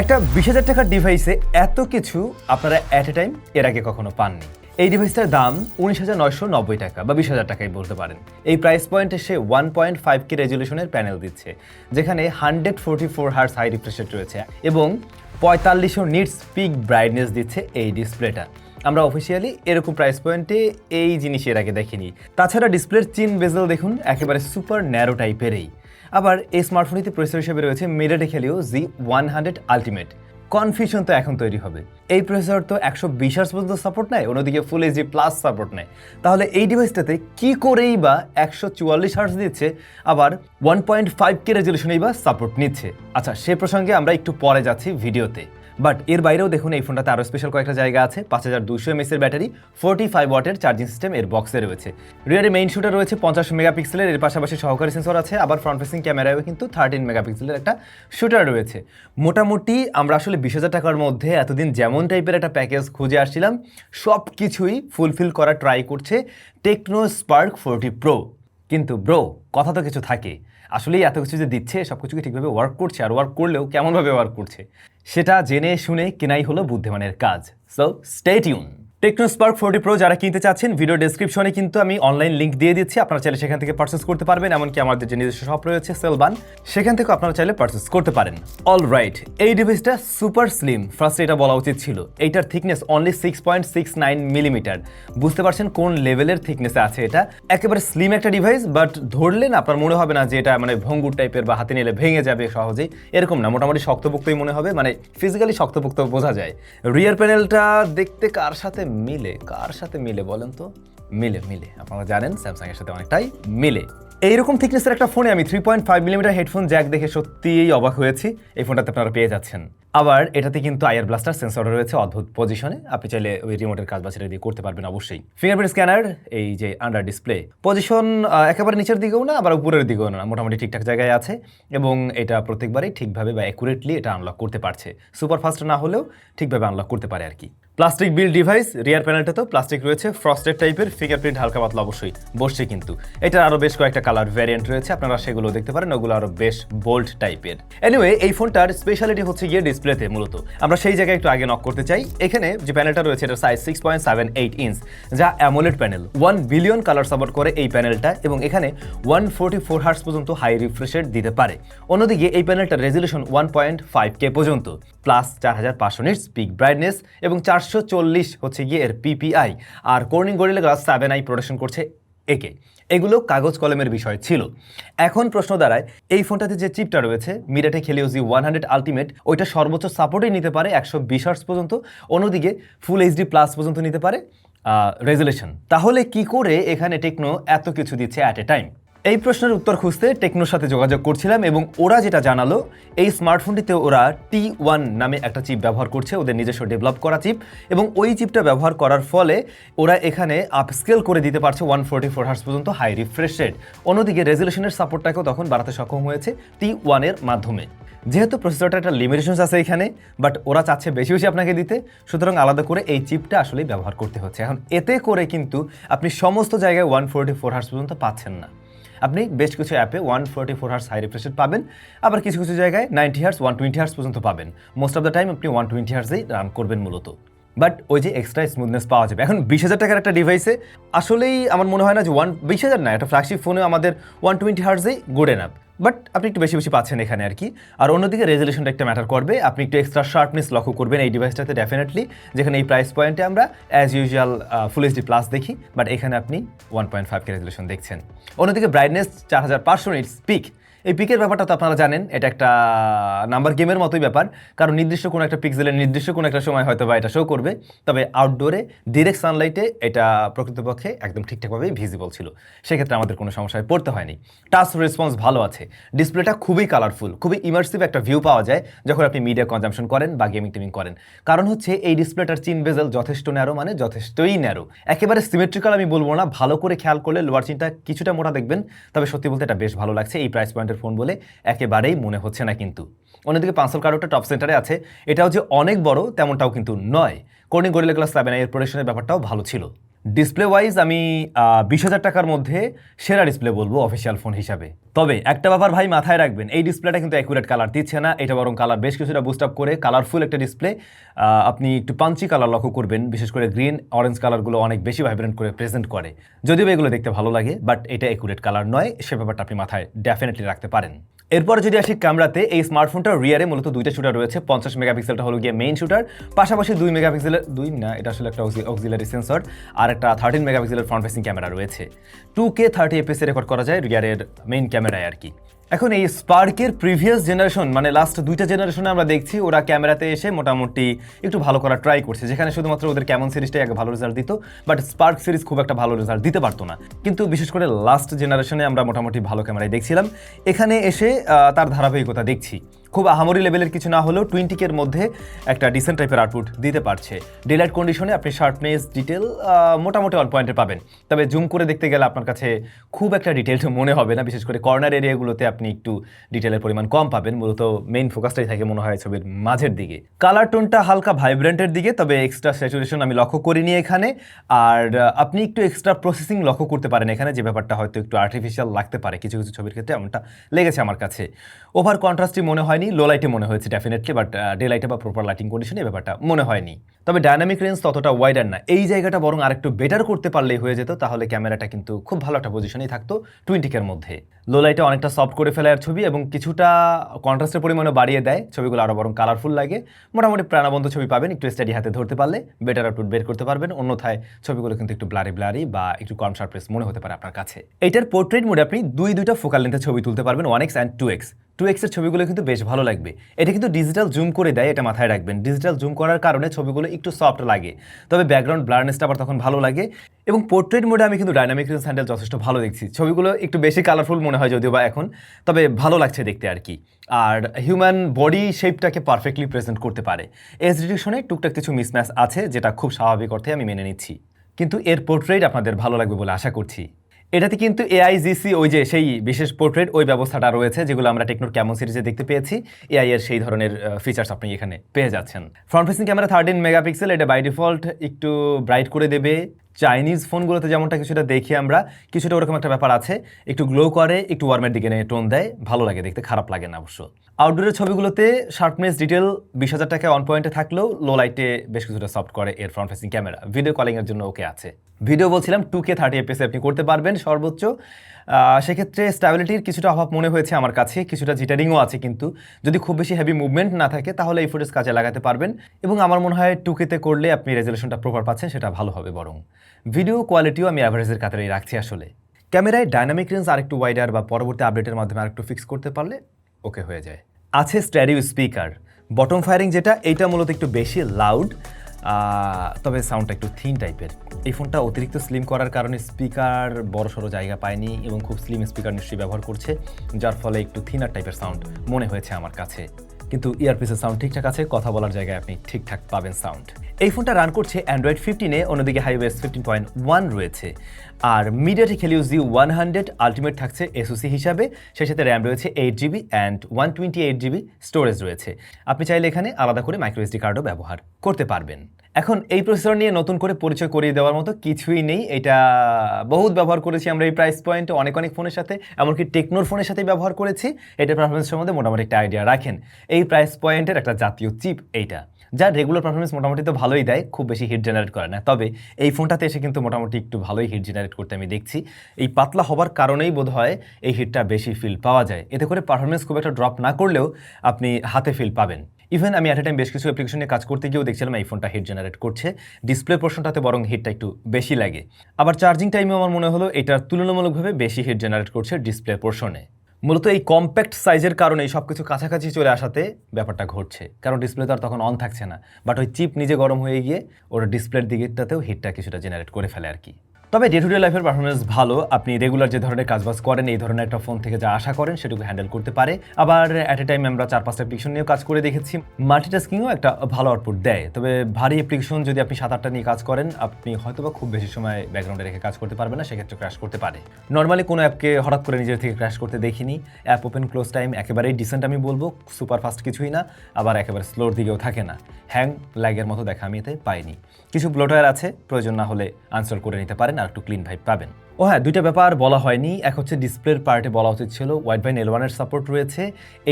একটা বিশ হাজার টাকার ডিভাইসে এত কিছু আপনারা অ্যাট এ টাইম এর আগে কখনো পাননি। এই ডিভাইসটার দাম উনিশ হাজার নয়শো নব্বই টাকা বা বিশ হাজার টাকাই বলতে পারেন। এই প্রাইস পয়েন্টে সে ওয়ান পয়েন্ট ফাইভ কে রেজলিউশনের প্যানেল দিচ্ছে, যেখানে hundred forty four hertz high refresh রয়েছে এবং পঁয়তাল্লিশশো নিটস পিক ব্রাইটনেস দিচ্ছে এই ডিসপ্লেটা আমরা অফিসিয়ালি এরকম প্রাইস পয়েন্টে এই জিনিস এর আগে দেখিনি। তাছাড়া ডিসপ্লের চিন বেজেল দেখুন, একেবারে সুপার ন্যারো টাইপেরই আবার এই স্মার্টফোনটিতে প্রসেসর হিসেবে রয়েছে মিরাটে Helio G one hundred ultimate confusion তো এখন তৈরি হবে। এই প্রসেসর তো একশো বিশ হার্স পর্যন্ত সাপোর্ট নেয়, অন্যদিকে ফুল এইচডি প্লাস সাপোর্ট নেয়। তাহলে এই ডিভাইসটাতে কি করেই বা একশো চুয়াল্লিশ হার্স দিচ্ছে, আবার ওয়ান পয়েন্ট ফাইভ কে রেজলিউশনেই বা সাপোর্ট নিচ্ছে? আচ্ছা সে প্রসঙ্গে আমরা একটু পরে যাচ্ছি ভিডিওতে বাট এর বাইরেও দেখুন, এই ফোনটাতে আরও স্পেশাল কয়েকটা জায়গা আছে। পাঁচ হাজার দুশো এমএসের ব্যাটারি ফোর্টি ফাইভ ওয়াটের চার্জিং সিস্টেম এর বক্সে রয়েছে। রিয়ারে মেইন শুটার রয়েছে, পঞ্চাশ মেগাপিক্সেলের এর পাশাপাশি সহকারী সেন্সর আছে, আবার ফ্রন্ট ফেসিং ক্যামেরায়ও কিন্তু থার্টিন মেগাপিক্সেলের একটা শুটার রয়েছে। মোটামুটি আমরা আসলে বিশ হাজার টাকার মধ্যে এতদিন যেমন টাইপের একটা প্যাকেজ খুঁজে আসছিলাম সব কিছুই ফুলফিল করা ট্রাই করছে টেকনো স্পার্ক ফোরটি প্রো কিন্তু ব্রো কথা তো কিছু থাকে। আসলেই এত কিছু যে দিচ্ছে সব কিছুকে ঠিকভাবে ওয়ার্ক করছে আর ওয়ার্ক করলেও কেমনভাবে ওয়ার্ক করছে, সেটা জেনে শুনে কেনাই হলো বুদ্ধিমানের কাজ। So stay tune Tecno Spark forty Pro যারা কিনতে চাচ্ছেন ভিডিও ডেসক্রিপশনে কিন্তু আমি অনলাইন লিঙ্ক দিয়ে দিচ্ছি। আপনারা চাইলে সেখান থেকে পার্চেস করতে পারবেন, এমনকি আমাদের যে নিজস্ব শপ রয়েছে সেলবান সেখান থেকে আপনারা চাইলে পার্চেস করতে পারেন। অল রাইট এই ডিভাইসটা সুপার স্লিম ফার্স্ট এটা বলা উচিত ছিল, এইটার thickness only six point six nine millimetre বুঝতে পারছেন কোন লেভেলের থিকনেসে আছে এটা? একেবারে স্লিম একটা ডিভাইস বাট ধরলেন আপনার মনে হবে না যে এটা মানে ভঙ্গুর টাইপের বা হাতে নিলে ভেঙে যাবে সহজেই। এরকম না, মোটামুটি শক্তপোক্তই মনে হবে মানে ফিজিক্যালি শক্তপোক্ত বোঝা যায়। রিয়ার প্যানেলটা দেখতে কার সাথে মিলে, কার সাথে মিলে বলেন তো? মিলে মিলে। আপনারা জানেন স্যামসাং এর সাথে অনেকটাই মিলে। এইরকম থিকনেসের একটা ফোনে আমি three point five millimetre headphone jack দেখে সত্যিই অবাক হয়েছি। এই ফোনটাতে আপনারা পেয়ে যাচ্ছেন। আবার এটাতে কিন্তু আয়ার ব্লাস্টার সেন্সর রয়েছে অদ্ভুত পজিশনে আপনি চাইলে ওই রিমোটের কাজ বাছাই দিয়ে করতে পারবেন অবশ্যই। ফিঙ্গারপ্রিন্ট স্ক্যানার এই যে আন্ডার ডিসপ্লে পজিশন একেবারে নিচের দিকেও না, আবার উপরের দিকেও না, মোটামুটি ঠিকঠাক জায়গায় আছে। এবং এটা প্রত্যেকবারই ঠিকভাবে বা অ্যাকুরেটলি এটা আনলক করতে পারছে। সুপার ফাস্ট না হলেও ঠিকভাবে আনলক করতে পারে আর কি। প্লাস্টিক বিল ডিভাইস রিয়ার প্যানেলটাতেও প্লাস্টিক রয়েছে ফ্রস্টেড টাইপের ফিঙ্গারপ্রিন্ট হালকা পাতলা অবশ্যই বসছে কিন্তু। এটার আরও বেশ কয়েকটা কালার ভ্যারিয়েন্ট রয়েছে, আপনারা সেগুলো দেখতে পারেন, ওগুলো আরও বেশ বোল্ড টাইপের এনিওয়ে এই ফোনটার স্পেশালিটি হচ্ছে গিয়ে ডিসপ্লেতে মূলত। আমরা সেই জায়গায় একটু আগে নক করতে চাই, এখানে যে প্যানেলটা রয়েছে এটা size six point seven eight inch যা AMOLED panel one billion colour support করে এই প্যানেলটা এবং এখানে ওয়ান ফোর্টি ফোর হার্স পর্যন্ত হাই রিফ্রেশের দিতে পারে। অন্যদিকে এই প্যানেলটার resolution one point five K পর্যন্ত প্লাস চার হাজার পাঁচশো নিটস পিক ব্রাইটনেস এবং চারশো চল্লিশ হচ্ছে গিয়ে এর PPI R Corning Gorilla Glass seven i protection করছে একে। এগুলো কাগজ কলমের বিষয় ছিল। এখন প্রশ্ন দাঁড়ায়, এই ফোনটাতে যে চিপটা রয়েছে মিরাটে Helio G one hundred ultimate ওইটা সর্বোচ্চ সাপোর্টই নিতে পারে একশো বিশ পর্যন্ত, অন্যদিকে ফুল এইচডি প্লাস পর্যন্ত নিতে পারে রেজুলেশন তাহলে কি করে এখানে টেকনো এত কিছু দিচ্ছে অ্যাট এ টাইম এই প্রশ্নের উত্তর খুঁজতে টেকনোর সাথে যোগাযোগ করছিলাম এবং ওরা যেটা জানালো, এই স্মার্টফোনটিতে ওরা টি ওয়ান নামে একটা চিপ ব্যবহার করছে, ওদের নিজস্ব ডেভেলপ করা চিপ এবং ওই চিপটা ব্যবহার করার ফলে ওরা এখানে আপস্কেল করে দিতে পারছে ওয়ান ফোর্টি ফোর হার্স পর্যন্ত হাই রিফ্রেশ রেট অন্যদিকে রেজলিউশনের সাপোর্টটাকেও তখন বাড়াতে সক্ষম হয়েছে টি ওয়ানের মাধ্যমে। যেহেতু প্রসেসরটা একটা লিমিটেশনস আছে এখানে বাট ওরা চাচ্ছে বেশি বেশি আপনাকে দিতে, সুতরাং আলাদা করে এই চিপটা আসলেই ব্যবহার করতে হচ্ছে। এখন এতে করে কিন্তু আপনি সমস্ত জায়গায় ওয়ান ফোর্টি ফোর হার্স পর্যন্ত পাচ্ছেন না। আপনি বেশ কিছু অ্যাপে one forty four hertz high রিফ্রেশের পাবেন, আবার কিছু কিছু জায়গায় ninety hertz one twenty hertz পর্যন্ত পাবেন। মোস্ট অফ দ্য টাইম আপনি ওয়ান টোয়েন্টি হার্সেই রান করবেন মূলত। বাট ওই যে এক্সট্রা স্মুথনেস পাওয়া যাবে। এখন বিশ হাজার টাকার একটা ডিভাইসে আসলেই আমার মনে হয় না যে ওয়ান বিশ হাজার না, একটা ফ্ল্যাগশিপ ফোনে আমাদের ওয়ান টোয়েন্টি হার্সেই গুড এনাফ বাট আপনি একটু বেশি বেশি পাচ্ছেন এখানে আর কি। আর অন্যদিকে রেজলিউশনটা একটা ম্যাটার করবে। আপনি একটু এক্সট্রা শার্পনেস লক্ষ্য করবেন এই ডিভাইসটাতে ডেফিনেটলি যেখানে এই প্রাইস পয়েন্টে আমরা as usual full HD plus দেখি বাট এখানে আপনি one point five K resolution দেখছেন। অন্যদিকে ব্রাইটনেস চার হাজার পাঁচশো নিটস পিক এই পিকের ব্যাপারটা তো আপনারা জানেন, এটা একটা নাম্বার গেমের মতোই ব্যাপার। কারণ নির্দিষ্ট কোনো একটা পিক্সেলের নির্দিষ্ট কোনো একটা সময় হয়তো বা এটা শো করবে। তবে আউটডোরে ডিরেক্ট সানলাইটে এটা প্রকৃতপক্ষে একদম ঠিকঠাকভাবেই ভিজিবল ছিল। সেক্ষেত্রে আমাদের কোনো সমস্যায় পড়তে হয়নি। টাচ রেসপন্স ভালো আছে। ডিসপ্লেটা খুবই কালারফুল খুবই ইমার্সিভ একটা ভিউ পাওয়া যায় যখন আপনি মিডিয়া কনজামশন করেন বা গেমিং টেমিং করেন। কারণ হচ্ছে এই ডিসপ্লেটার চিন বেজেল যথেষ্ট ন্যারো মানে যথেষ্টই ন্যারো একেবারে সিমেট্রিক্যাল আমি বলব না, ভালো করে খেয়াল করলে লোয়ার চিনটা কিছুটা মোটা দেখবেন। তবে সত্যি বলতে এটা বেশ ভালো লাগছে, এই প্রাইস পয়েন্টের ফোন বলে একেবারেই মনে হচ্ছে না কিন্তু। অন্যদিকে পাঁচশো কারোটা টপ সেন্টারে আছে। এটাও যে অনেক বড় তেমনটাও কিন্তু নয়। কর্ণিং গরিলা ক্লাস সেভেন এর প্রোডাকশনের ব্যাপারটাও ভালো ছিল। ডিসপ্লে ওয়াইজ আমি বিশ হাজার টাকার মধ্যে সেরা ডিসপ্লে বলব অফিসিয়াল ফোন হিসাবে। তবে একটা ব্যাপার ভাই মাথায় রাখবেন, এই ডিসপ্লেটা কিন্তু অ্যাকুরেট কালার দিচ্ছে না, এটা বরং কালার বেশ কিছুটা বুস্ট আপ করে কালারফুল একটা ডিসপ্লে আপনি একটু পাঞ্চি কালার লক্ষ্য করবেন, বিশেষ করে গ্রিন অরেঞ্জ কালারগুলো অনেক বেশি ভাইব্রেন্ট করে প্রেজেন্ট করে। যদিও এগুলো দেখতে ভালো লাগে বাট এটা অ্যাকুরেট কালার নয়, সে ব্যাপারটা আপনি মাথায় ডেফিনেটলি রাখতে পারেন। এরপরে যদি আসি ক্যামেরাতে, এই স্মার্টফোনটার রিয়ারে মূলত দুইটা শুটার রয়েছে। পঞ্চাশ মেগাপিক্সেলটা হলো গিয়ে মেইন শুটার পাশাপাশি দুই মেগাপিক্সেলের দুই না, এটা আসলে একটা অক্সিলারি সেন্সর আর একটা থার্টিন মেগাপিক্সেলের ফ্রন্ট ফেসিং ক্যামেরা রয়েছে। টু কে থার্টি এপিএসে রেকর্ড করা যায় রিয়ারের মেইন ক্যামেরায় আর কি। এখন এই স্পার্কের প্রিভিয়াস জেনারেশন মানে লাস্ট দুইটা জেনারেশনে আমরা দেখছি, ওরা ক্যামেরাতে এসে মোটামুটি একটু ভালো করা ট্রাই করছে, যেখানে শুধুমাত্র ওদের ক্যামন সিরিজটাই আগে ভালো রেজাল্ট দিত বাট স্পার্ক সিরিজ খুব একটা ভালো রেজাল্ট দিতে পারতো না। কিন্তু বিশেষ করে লাস্ট জেনারেশনে আমরা মোটামুটি ভালো ক্যামেরায় দেখছিলাম। এখানে এসে তার ধারাবাহিকতা দেখছি। খুব আহামরি লেভেলের কিছু না হলেও টোয়েন্টিকের মধ্যে একটা ডিসেন্ট টাইপের আউটপুট দিতে পারছে। ডিলাইট কন্ডিশনে আপনি শার্পনেস ডিটেল মোটামুটি অল পয়েন্টে পাবেন। তবে জুম করে দেখতে গেলে আপনার কাছে খুব একটা ডিটেলড মনে হবে না। বিশেষ করে কর্নার এরিয়াগুলোতে আপনি একটু ডিটেলের পরিমাণ কম পাবেন। মূলত মেইন ফোকাসটাই থাকে মনে হয় ছবির মাঝের দিকে। কালার টোনটা হালকা ভাইব্রেন্টের দিকে, তবে এক্সট্রা স্যাচুরেশন আমি লক্ষ্য করিনি এখানে। আর আপনি একটু এক্সট্রা প্রসেসিং লক্ষ্য করতে পারেন এখানে, যে ব্যাপারটা হয়তো একটু আর্টিফিশিয়াল লাগতে পারে। কিছু কিছু ছবির ক্ষেত্রে এমনটা লেগেছে আমার কাছে। ওভার কন্ট্রাস্টই মনে হয়নি লো লাইটে মনে হয়েছে ডেফিনেটলি বাট ডে লাইটে বা প্রপার লাইটিং কন্ডিশনে এই ব্যাপারটা মনে হয়নি। তবে ডায়নামিক রেঞ্জ ততটা ওয়াইডার না। এই জায়গাটা বরং আরেকটু বেটার করতে পারলেই হয়ে যেত, তাহলে ক্যামেরাটা কিন্তু খুব ভালো একটা পজিশনেই থাকতো টুয়েন্টিকের মধ্যে। লো লাইটে অনেকটা সফট করে ফেলে আর ছবি এবং কিছুটা কন্ট্রাস্টের পরিমাণও বাড়িয়ে দেয়। ছবিগুলো আরও বরং কালারফুল লাগে। মোটামুটি প্রাণবন্ত ছবি পাবেন, একটু স্টাডি হাতে ধরতে পারলে বেটার আউটপুট বের করতে পারবেন। অন্যথায় ছবিগুলো কিন্তু একটু ব্লারি ব্লারি বা একটু কম শার্পনেস মনে হতে পারে আপনার কাছে। এটার পোর্ট্রেট মোডে আপনি দুই দুইটা ফোকাল লেন্থের ছবি তুলতে পারবেন one X and two X two এক্সের ছবিগুলো কিন্তু বেশ ভালো লাগবে। এটা কিন্তু ডিজিটাল জুম করে দেয়, এটা মাথায় রাখবেন। ডিজিটাল জুম করার কারণে ছবিগুলো একটু সফট লাগে। তবে ব্যাকগ্রাউন্ড ব্লারনেসটা আবার তখন ভালো লাগে এবং পোর্ট্রেট মোডে আমি কিন্তু ডাইনামিক রেঞ্জ হ্যান্ডেল যথেষ্ট ভালো দেখছি। ছবিগুলো একটু বেশি কালারফুল মনে হয় যদিও বা এখন, তবে ভালো লাগছে দেখতে আর কি। আর হিউম্যান বডি শেপটাকে পারফেক্টলি প্রেজেন্ট করতে পারে। এস রিডিকশনে টুকটাক কিছু মিসম্যাচ আছে, যেটা খুব স্বাভাবিক অর্থে আমি মেনে নিচ্ছি। কিন্তু এর পোর্ট্রেট আপনাদের ভালো লাগবে বলে আশা করছি। এটাতে কিন্তু এআইজিসি ওই যে সেই বিশেষ পোর্ট্রেট ওই ব্যবস্থাটা রয়েছে, যেগুলো আমরা টেকনোর ক্যামন সিরিজে দেখতে পেয়েছি। এআই এর সেই ধরনের ফিচার্স আপনি এখানে পেয়ে যাচ্ছেন। Front facing camera thirteen megapixel এটা বাই ডিফল্ট একটু ব্রাইট করে দেবে। চাইনিজ ফোনগুলোতে যেমনটা কিছুটা দেখি আমরা, কিছুটা ওরকম একটা ব্যাপার আছে। একটু গ্লো করে, একটু ওয়ার্মের দিকে নিয়ে টোন দেয়, ভালো লাগে দেখতে, খারাপ লাগে না অবশ্য। আউটডোরের ছবিগুলোতে শার্পনেস ডিটেল বিশ হাজার টাকা অন পয়েন্টে থাকলেও লো লাইটে বেশ কিছুটা সফট করে এর ফ্রন্ট ফেসিং ক্যামেরা ভিডিও কলিংয়ের জন্য ওকে আছে। ভিডিও বলছিলাম টু কে থার্টি এপিএসে আপনি করতে পারবেন সর্বোচ্চ। সেক্ষেত্রে স্ট্যাবিলিটির কিছুটা অভাব মনে হয়েছে আমার কাছে, কিছুটা জিটারিংও আছে কিন্তু। যদি খুব বেশি হেভি মুভমেন্ট না থাকে, তাহলে এই ফুটেজ কাজে লাগাতে পারবেন এবং আমার মনে হয় টুকেতে করলে আপনি রেজলিউশনটা প্রপার পাচ্ছেন, সেটা ভালো হবে বরং। ভিডিও কোয়ালিটিও আমি অ্যাভারেজের কাতারেই রাখছি আসলে। ক্যামেরায় ডাইনামিক রেঞ্জ আরেকটু ওয়াইডার বা পরবর্তী আপডেটের মাধ্যমে আরেকটু ফিক্স করতে পারলে ওকে হয়ে যায়। আছে স্ট্যারিও স্পিকার বটম ফায়ারিং যেটা, এইটা মূলত একটু বেশি লাউড তবে সাউন্ডটা একটু থিন টাইপের এই ফোনটা অতিরিক্ত স্লিম করার কারণে স্পিকার বড় সড়ো জায়গা পায়নি এবং খুব স্লিম স্পিকার নিশ্চয়ই ব্যবহার করছে, যার ফলে একটু থিনার টাইপের সাউন্ড মনে হয়েছে আমার কাছে। কিন্তু ইয়ারপিসের সাউন্ড ঠিকঠাক আছে, কথা বলার জায়গায় আপনি ঠিকঠাক পাবেন সাউন্ড এই ফোনটা রান করছে অ্যান্ড্রয়েড ফিফটিনে অন্যদিকে হাইওয়েস ফিফটিন পয়েন্ট ওয়ান রয়েছে। আর MediaTek Helio G one hundred ultimate থাকছে এসওসি হিসাবে, সেই সাথে র্যাম রয়েছে eight GB and one twenty eight GB storage রয়েছে। আপনি চাইলে এখানে আলাদা করে মাইক্রো এসডি কার্ডও ব্যবহার করতে পারবেন। এখন এই প্রসেসর নিয়ে নতুন করে পরিচয় করিয়ে দেওয়ার মতো কিছুই নেই। এটা বহুত ব্যবহার করেছি আমরা এই প্রাইস পয়েন্টে অনেক অনেক ফোনের সাথে, এমনকি টেকনোর ফোনের সাথেই ব্যবহার করেছি। এটা পারফরমেন্স সম্বন্ধে মোটামুটি একটা আইডিয়া রাখেন। এই প্রাইস পয়েন্টের একটা জাতীয় চিপ এইটা, যার রেগুলার পারফরমেন্স মোটামুটি তো ভালোই দেয়, খুব বেশি হিট জেনারেট করে না। তবে এই ফোনটাতে এসে কিন্তু মোটামুটি একটু ভালোই হিট জেনারেট করতে আমি দেখছি। এই পাতলা হবার কারণেই বোধ হয় এই হিটটা বেশি ফিল পাওয়া যায়। এতে করে পারফরমেন্স খুব একটা ড্রপ না করলেও আপনি হাতে ফিল পাবেন। ইভেন আমি অ্যাট টাইম বেশ কিছু অ্যাপ্লিকেশন কাজ করতে গিয়েও দেখছিলাম এই ফোনটা হিট জেনারেট করছে। ডিসপ্লে পোর্শনটাতে বরং হিটটা একটু বেশি লাগে। আবার চার্জিং টাইমেও আমার মনে হলো এটা তুলনামূলকভাবে বেশি হিট জেনারেট করছে ডিসপ্লে পোর্শনে মূলত এই কম্প্যাক্ট সাইজের কারণে সব কিছু কাছাকাছি চলে আসাতে ব্যাপারটা ঘটছে। কারণ ডিসপ্লে তো আর তখন অন থাকছে না। বাট ওই চিপ নিজে গরম হয়ে গিয়ে ওর ডিসপ্লের দিকটাতেও হিটটা কিছুটা জেনারেট করে ফেলে আর কি। তবে ডে টু ডে লাইফের পারফরমেন্স ভালো। আপনি রেগুলার যে ধরনের কাজবাজ করেন, এই ধরনের একটা ফোন থেকে যা আশা করেন সেটুকু হ্যান্ডেল করতে পারে। আবার অ্যাট এ টাইম আমরা চার পাঁচটা অ্যাপ্লিকেশন নিয়েও কাজ করে দেখেছি। মাল্টিটাস্কিংও একটা ভালো আউটপুট দেয়। তবে ভারী অ্যাপ্লিকেশন যদি আপনি সাত আটটা নিয়ে কাজ করেন, আপনি হয়তোবা খুব বেশি সময় ব্যাকগ্রাউন্ডে রেখে কাজ করতে পারবেন না, সেক্ষেত্রে ক্র্যাশ করতে পারে। নর্মালি কোনো অ্যাপকে হঠাৎ করে নিজের থেকে ক্র্যাশ করতে দেখিনি। অ্যাপ ওপেন ক্লোজ টাইম একেবারেই ডিসেন্ট আমি বলব সুপার ফাস্ট কিছুই না, আবার একেবারে স্লোর দিকেও থাকে না। হ্যাং ল্যাগের মতো দেখা আমি এতে পাইনি। কিছু ব্লোটার আছে, প্রয়োজন না হলে আনসার করে নিতে পারেন। আর একটু ক্লিন ভাইব পাবেন। ও হ্যাঁ দুইটা ব্যাপার বলা হয়নি। এক হচ্ছে ডিসপ্লের পার্টে বলা উচিত ছিল ওয়াইড ভাইন এল ওয়ানের সাপোর্ট রয়েছে।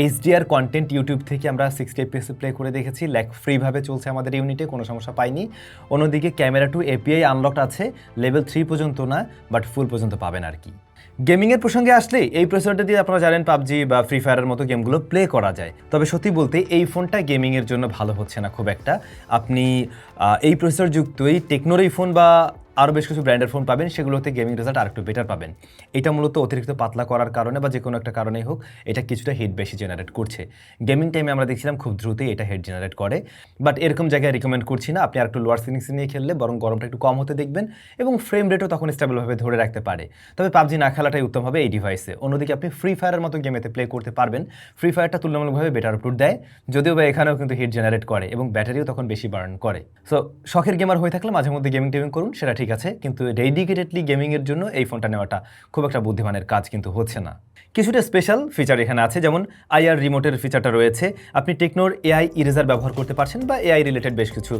এইচডিআর কন্টেন্ট ইউটিউব থেকে আমরা সিক্সটি এপিএসে প্লে করে দেখেছি। ল্যাক ফ্রিভাবে চলছে আমাদের ইউনিটে কোনো সমস্যা পাইনি। অন্যদিকে ক্যামেরা টু এপিআই আনলকড আছে লেভেল থ্রি পর্যন্ত না বাট ফুল পর্যন্ত পাবেন আর কি। গেমিংয়ের প্রসঙ্গে আসলে এই প্রসেসরটা দিয়ে আপনারা জানেন, পাবজি বা ফ্রি ফায়ারের মতো গেমগুলো প্লে করা যায়। তবে সত্যি বলতে এই ফোনটা গেমিংয়ের জন্য ভালো হচ্ছে না খুব একটা। আপনি এই প্রসেসর যুক্ত এই টেকনোর এই ফোন বা আরও বেশ কিছু ব্র্যান্ডের ফোন পাবেন, সেগুলোতে গেমিং রেজাল্ট আরেকটু বেটার পাবেন। এটা মূলত অতিরিক্ত পাতলা করার কারণে বা যে কোনো একটা কারণেই হোক, এটা কিছুটা হিট বেশি জেনারেট করছে। গেমিং টাইমে আমরা দেখছিলাম খুব দ্রুতই এটা হেড জেনারেট করে। বাট এরকম জায়গায় রিকমেন্ড করছি না, আপনি আর একটু লোয়ার সিনিংস নিয়ে খেললে বরং গরমটা একটু কম হতে দেখবেন এবং ফ্রেম রেটও তখন স্টেবলভাবে ধরে রাখতে পারে। তবে পাবজি না খেলাটাই উত্তম হবে এই ডিভাইসে অন্যদিকে আপনি ফ্রি ফায়ারের মতো গেমেতে প্লে করতে পারবেন। ফ্রি ফায়ারটা তুলনামূলকভাবে বেটার আউটপুট দেয়, যদিও বা এখানেও কিন্তু হিট জেনারেট করে এবং ব্যাটারিও তখন বেশি বার্ন করে। সো শখের গেমার হয়ে থাকলে মাঝে মধ্যে গেমিং টেমিং করুন, সেটা ঠিক আছে কিন্তু ডেডিকেটেডলি গেমিংয়ের জন্য এই ফোনটা নেওয়াটা খুব একটা বুদ্ধিমানের কাজ কিন্তু হচ্ছে না। কিছুটা স্পেশাল ফিচার এখানে আছে, যেমন আইআর রিমোটের ফিচারটা রয়েছে। আপনি টেকনোর এআই ইরেজার ব্যবহার করতে পারছেন বা এআই রিলেটেড বেশ কিছু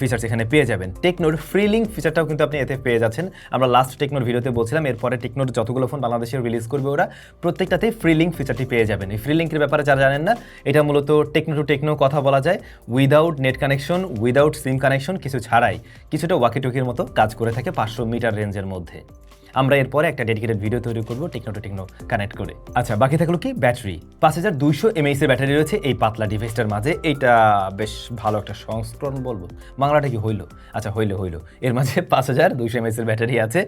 ফিচার্স এখানে পেয়ে যাবেন। টেকনোর ফ্রি লিঙ্ক ফিচারটাও কিন্তু আপনি এতে পেয়ে যাচ্ছেন। আমরা লাস্ট টেকনোর ভিডিওতে বলছিলাম, এরপরে টেকনোর যতগুলো ফোন বাংলাদেশে রিলিজ করবে ওরা, প্রত্যেকটাতেই ফ্রি লিঙ্ক ফিচারটি পেয়ে যাবেন। এই ফ্রি লিঙ্কের ব্যাপারে যারা জানেন না, এটা মূলত টেকনো টু টেকনো কথা বলা যায়। Without net connection without SIM connection কিছু ছাড়াই, কিছুটা ওয়াকিটকির মতো কাজ করে থাকে পাঁচশো মিটার রেঞ্জের মধ্যে। আমরা এরপরে একটা ডেডিকেটেড ভিডিও তৈরি করব টেকনো টু টেকনো কানেক্ট করে। আচ্ছা বাকি থাকল কি? ব্যাটারি পাঁচ হাজার দুইশো এমএইচ এর ব্যাটারি রয়েছে এই পাতলা ডিভাইসটার মাঝে। এইটা বেশ ভালো একটা সংস্করণ বলব। বাংলাটা কি হইল? আচ্ছা হইল হইল। এর মাঝে পাঁচ হাজার দুইশো এমএইচ এর ব্যাটারি আছে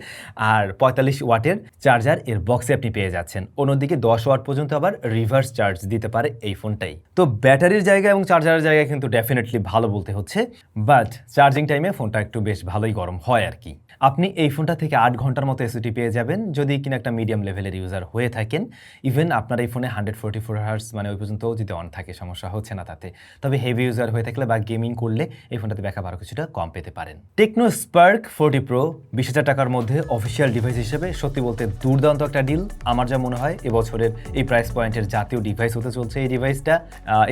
আর পঁয়তাল্লিশ ওয়াটের চার্জার এর বক্সে আপনি পেয়ে যাচ্ছেন। অন্যদিকে দশ ওয়াট পর্যন্ত আবার রিভার্স চার্জ দিতে পারে এই ফোনটাই। তো ব্যাটারির জায়গা এবং চার্জারের জায়গায় কিন্তু ডেফিনেটলি ভালো বলতে হচ্ছে বাট চার্জিং টাইমে ফোনটা একটু বেশ ভালোই গরম হয় আর কি। আপনি এই ফোনটা থেকে আট ঘণ্টার মতো এসিটি পেয়ে যাবেন যদি কিনা একটা মিডিয়াম লেভেলের ইউজার হয়ে থাকেন ইভেন আপনার এই ফোনে হান্ড্রেড ফোর্টি ফোর হার্স মানে ওই পর্যন্ত যদি অন থাকে, সমস্যা হচ্ছে না তাতে। তবে হেভি ইউজার হয়ে থাকলে বা গেমিং করলে এই ফোনটাতে ব্যাকআপ আরও কিছুটা কম পেতে পারেন। টেকনো স্পার্ক ফোর্টি প্রো বিশ হাজার টাকার মধ্যে অফিসিয়াল ডিভাইস হিসেবে সত্যি বলতে দুর্দান্ত একটা ডিল আমার যা মনে হয় এবছরের এই প্রাইস পয়েন্টের জাতীয় ডিভাইস হতে চলছে এই ডিভাইসটা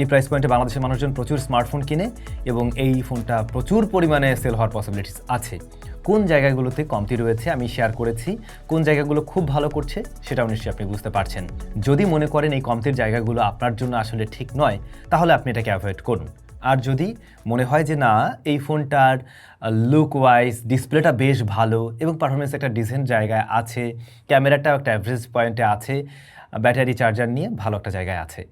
এই প্রাইস পয়েন্টে বাংলাদেশের মানুষজন প্রচুর স্মার্টফোন কিনে এবং এই ফোনটা প্রচুর পরিমাণে সেল হওয়ার পসিবিলিটিস আছে। কোন জায়গাগুলোতে কমতি রয়েছে আমি শেয়ার করেছি, কোন জায়গাগুলো খুব ভালো করছে সেটাও নিশ্চয়ই আপনি বুঝতে পারছেন। যদি মনে করেন এই কমতির জায়গাগুলো আপনার জন্য আসলে ঠিক নয়, তাহলে আপনি এটাকে অ্যাভয়েড করুন। আর যদি মনে হয় যে না, এই ফোনটার লুক ওয়াইজ ডিসপ্লেটা বেশ ভালো এবং পারফরমেন্স একটা ডিসেন্ট জায়গায় আছে ক্যামেরাটাও একটা অ্যাভারেজ পয়েন্টে আছে ব্যাটারি চার্জার নিয়ে ভালো একটা জায়গায় আছে।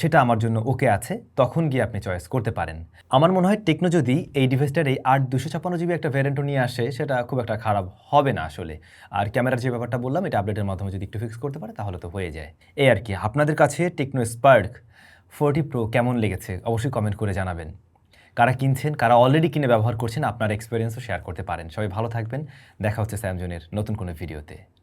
সেটা আমার জন্য ওকে আছে, তখন গিয়ে আপনি চয়েস করতে পারেন। আমার মনে হয় টেকনো যদি এই ডিভাইসটার এই আট দুশো ছাপ্পান্ন জিবি একটা ভ্যারিয়েন্টও নিয়ে আসে, সেটা খুব একটা খারাপ হবে না আসলে। আর ক্যামেরার যে ব্যাপারটা বললাম, এটা আপডেটের মাধ্যমে যদি একটু ফিক্স করতে পারে, তাহলে তো হয়ে যায়। এই আর কি, আপনাদের কাছে টেকনো স্পার্ক ফোরটি প্রো কেমন লেগেছে, অবশ্যই কমেন্ট করে জানাবেন। কারা কিনছেন, কারা অলরেডি কিনে ব্যবহার করছেন, আপনার এক্সপিরিয়েন্সও শেয়ার করতে পারেন। সবাই ভালো থাকবেন, দেখা হচ্ছে স্যামজনের নতুন কোনো ভিডিওতে